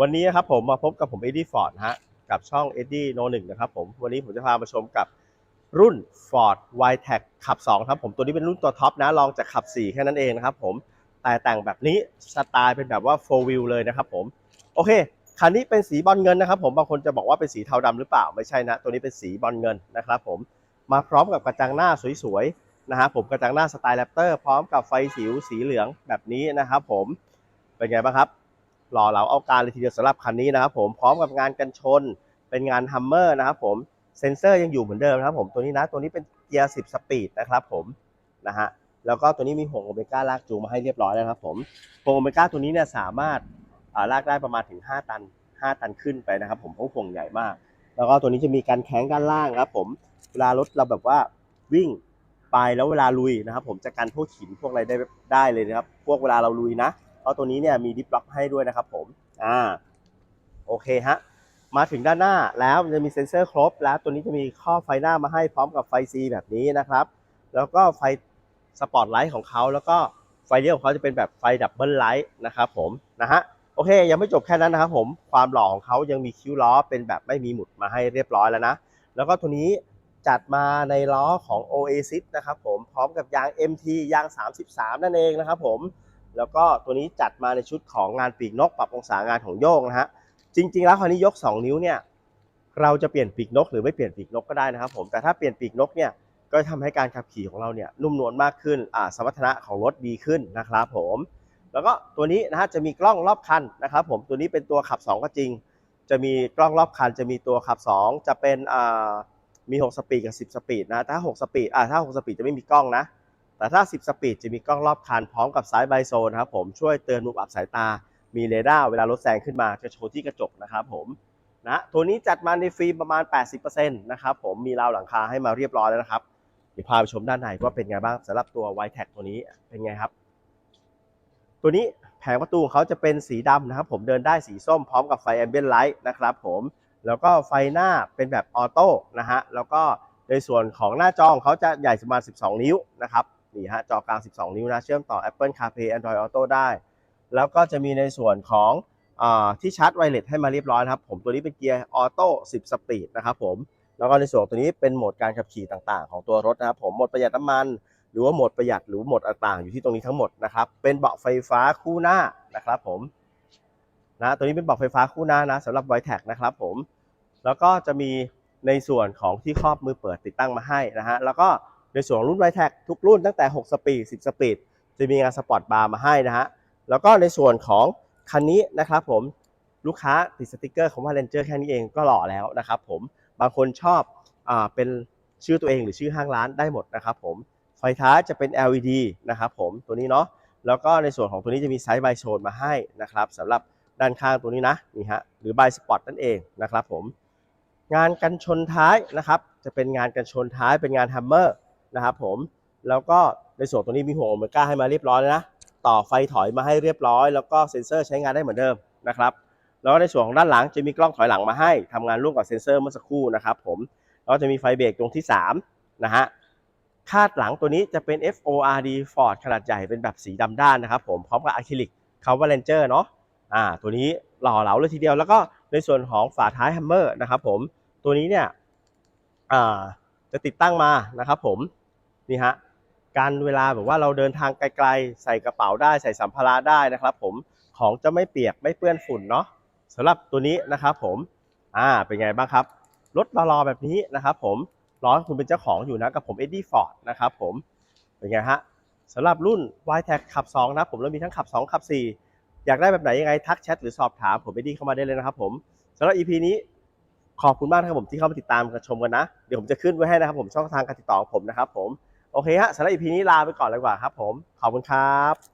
วันนี้นะครับผมมาพบกับผมเอ็ดดี้ฟอร์ดฮะกับช่องเอ็ดดี้โนหนึ่งนะครับผมวันนี้ผมจะพามาชมกับรุ่น Ford w i t e c ขับ 2 ครับผมตัวนี้เป็นรุ่นตัวท็อปนะลองจากขับ 4 แค่นั้นเองนะครับผมแต่แต่งแบบนี้สไตล์เป็นแบบว่า 4 wheel เลยนะครับผมโอเคคันนี้เป็นสีบอลเงินนะครับผมบางคนจะบอกว่าเป็นสีเทาดำหรือเปล่าไม่ใช่นะ ตัวนี้เป็นสีบอลเงินนะครับผมมาพร้อมกับกระจังหน้าสวยๆนะฮะผมกระจังหน้าสไตล์แรปเตอร์พร้อมกับไฟสิวสีเหลืองแบบนี้นะครับผมเป็นไงบ้างครับ หล่อเหลาเอาการเลยทีเดียวสำหรับคันนี้นะครับผมพร้อมกับงานกันชนเป็นงานฮัมเมอร์นะครับผมเซ็นเซอร์ยังอยู่เหมือนเดิมนะครับผมตัวนี้นะตัวนี้เป็นเกียร์ 10 สปีดนะครับผมนะฮะแล้วก็ตัวนี้มีห่วงโอเมก้าลากจูงมาให้เรียบร้อยแล้วครับผมห่วงโอเมก้าตัวนี้เนี่ยสามารถลากได้ประมาณถึง 5 ตัน 5 ตันขึ้นไปนะครับผมเพราะห่วงใหญ่มาก แล้วก็ตัวนี้จะมีการแข้งด้านล่างครับผมเวลารถเราแบบว่าวิ่งไปแล้วเวลาลุยนะครับ ผมจะกันพวกหินพวกอะไรได้ได้เลยนะครับ พวกเวลาเราลุยนะ เพราะตัวนี้เนี่ยมีดิฟล็อกให้ด้วยนะครับผมอ่าโอเคฮะมาถึงด้านหน้าแล้วจะมีเซ็นเซอร์ครบ แล้วตัวนี้จะมีข้อไฟหน้ามาให้พร้อมกับไฟ C แบบนี้นะครับ แล้วก็ไฟสปอตไลท์ของเขาแล้วก็ไฟเลี้ยวของเขาจะเป็นแบบไฟดับเบิลไลท์นะครับผมนะฮะโอเค ยังไม่จบแค่นั้นนะครับผมความหล่อของเขายังมีคิ้วล้อเป็นแบบไม่มีหมุดมาให้เรียบร้อยแล้วนะ แล้วก็ตัวนี้จัดมาในล้อของ Oasis นะครับผมพร้อมกับยาง MT ยาง 33 นั่นเองนะครับผม แล้วก็ตัวนี้จัดมาในชุดของงานปีกนกปรับองศางานของโยกนะฮะจริง ๆ แล้วคราวนี้ยก 2 นิ้วเนี่ยเราจะเปลี่ยนปีกนก หรือไม่เปลี่ยนปีกนกก็ได้นะครับผมแต่ถ้าเปลี่ยนปีกนกเนี่ยก็ทำให้การขับขี่ของเราเนี่ยนุ่มนวลมากขึ้นอ่าสมรรถนะของรถดีขึ้นนะครับผมแล้วก็ตัวนี้นะฮะจะมีกล้องรอบคันนะครับผมตัวนี้เป็นตัวขับ 2 ก็จริง จะมีกล้องรอบคัน จะมีตัวขับ 2 จะเป็นอ่ามี 6 สปีดกับ 10 สปีดนะถ้า 6 สปีดอ่าถ้า 6 สปีดจะไม่มีกล้องนะ แต่ถ้า 10 สปีดจะมีกล้องรอบคันพร้อมกับสายไบโซนนะครับผมช่วยเตือนมุมอับสายตา มีเรดาร์เวลารถแซงขึ้นมาจะโชว์ที่กระจกนะครับผมนะตัวนี้จัดมาในฟิล์มประมาณ 80%นะครับผมมีราวหลังคาให้มาเรียบร้อยแล้วนะครับเดี๋ยวพาไปชมด้านในว่าเป็นไงบ้างสำหรับตัว y t e c ตัวนี้เป็นไงครับ ตัวนี้แผงประตูเขาจะเป็นสีดำนะครับ ผมเดินได้สีส้มพร้อมกับไฟแอมเบียนไลท์นะครับผมแล้วก็ไฟหน้าเป็นแบบออโต้นะฮะแล้วก็ในส่วนของหน้าจอของเขาจะใหญ่ประมาณ 12 นิ้วนะครับ นี่ฮะจอกลาง 12 นิ้วนะเชื่อมต่อ Apple CarPlay Android Auto ได้ แล้วก็จะมีในส่วนของอที่ชาร์จไวเลสให้มาเรียบร้อยครับผมตัวนี้เป็นเกียร์ออโต้10 สปีดนะครับผมแล้วก็ในส่วนตัวนี้เป็นโหมดการขับขี่ต่างๆ ของตัวรถนะครับผมโหมดประหยัดน้ำมัน หรือว่าโหมดประหยัดหรือโหมดต่างๆ อยู่ที่ตรงนี้ทั้งหมดนะครับเป็นเบาะไฟฟ้าคู่หน้านะครับผมนะตัวนี้เป็นเบาะไฟฟ้าคู่หน้านะสำหรับไวแท็กนะครับผมแล้วก็จะมีในส่วนของที่ครอบมือเปิดติดตั้งมาให้นะฮะแล้วก็ ในส่วนของรุ่นไวแท็กทุกรุ่นตั้งแต่ 6 สปีด 10 สปีด จะมีงานสปอร์ตบาร์มาให้นะฮะ แล้วก็ในส่วนของคันนี้นะครับผมลูกค้าติดสติกเกอร์ของว่าเรนเจอร์แค่นี้เองก็หล่อแล้วนะครับผมบางคนชอบอ่าเป็นชื่อตัวเองหรือชื่อห้างร้านได้หมดนะครับผมไฟท้ายจะเป็น LED นะครับผมตัวนี้เนาะแล้วก็ในส่วนของตัวนี้จะมีไซส์ไบโซนมาให้นะครับสำหรับด้านข้างตัวนี้นะนี่ฮะหรือไบสปอร์ตนั่นเองนะครับผมงานกันชนท้ายนะครับจะเป็นงานกันชนท้ายเป็นงานฮัมเมอร์ นะครับผมแล้วก็ในส่วนตัวนี้มีหัวโอเมก้าให้มาเรียบร้อยแล้วนะต่อไฟถอยมาให้เรียบร้อย แล้วก็เซ็นเซอร์ใช้งานได้เหมือนเดิมนะครับแล้วในส่วนของด้านหลังจะมีกล้องถอยหลังมาให้ทำงานร่วมกับเซ็นเซอร์เมื่อสักครู่นะครับผมแล้วจะมีไฟเบรกตรงที่3นะฮะคาดหลังตัวนี้จะเป็น FORD Ford ขนาดใหญ่เป็นแบบสีดำด้านนะครับผมพร้อมกับอะคริลิกคาว่าเลนเจอร์เนาะอ่าตัวนี้หล่อเหลาเลยทีเดียวแล้วก็ในส่วนของฝาท้ายแฮมเมอร์นะครับผมตัวนี้เนี่ยอ่าจะติดตั้งมานะครับผม นี่ฮะการเวลาแบบว่าเราเดินทางไกลๆ ใส่กระเป๋าได้ใส่สัมภาระได้นะครับผมของจะไม่เปียกไม่เปื้อนฝุ่นเนาะสำหรับตัวนี้นะครับผมอ่าเป็นไงบ้างครับรถรอๆแบบนี้นะครับผมรอให้คุณเป็นเจ้าของอยู่นะกับผมเอ็ดดี้ฟอร์ดนะครับผมเป็นไงฮะสำหรับรุ่น y t e c ขับ 2 นะผมแล้วมีทั้งขับ 2 ขับ 4 อยากได้แบบไหนยังไงทักแชทหรือสอบถามผมเอ็ดดี้เข้ามาได้เลยนะครับผมสำหรับ EP นี้ขอบคุณมากครับผมที่เข้ามาติดตามกันชมกันนะ เดี๋ยวผมจะขึ้นไว้ให้นะครับผมช่องทางการติดต่อของผมนะครับผม โอเคฮะสำหรับอีพีนี้ลาไปก่อนเลยกว่าครับผม ขอบคุณครับ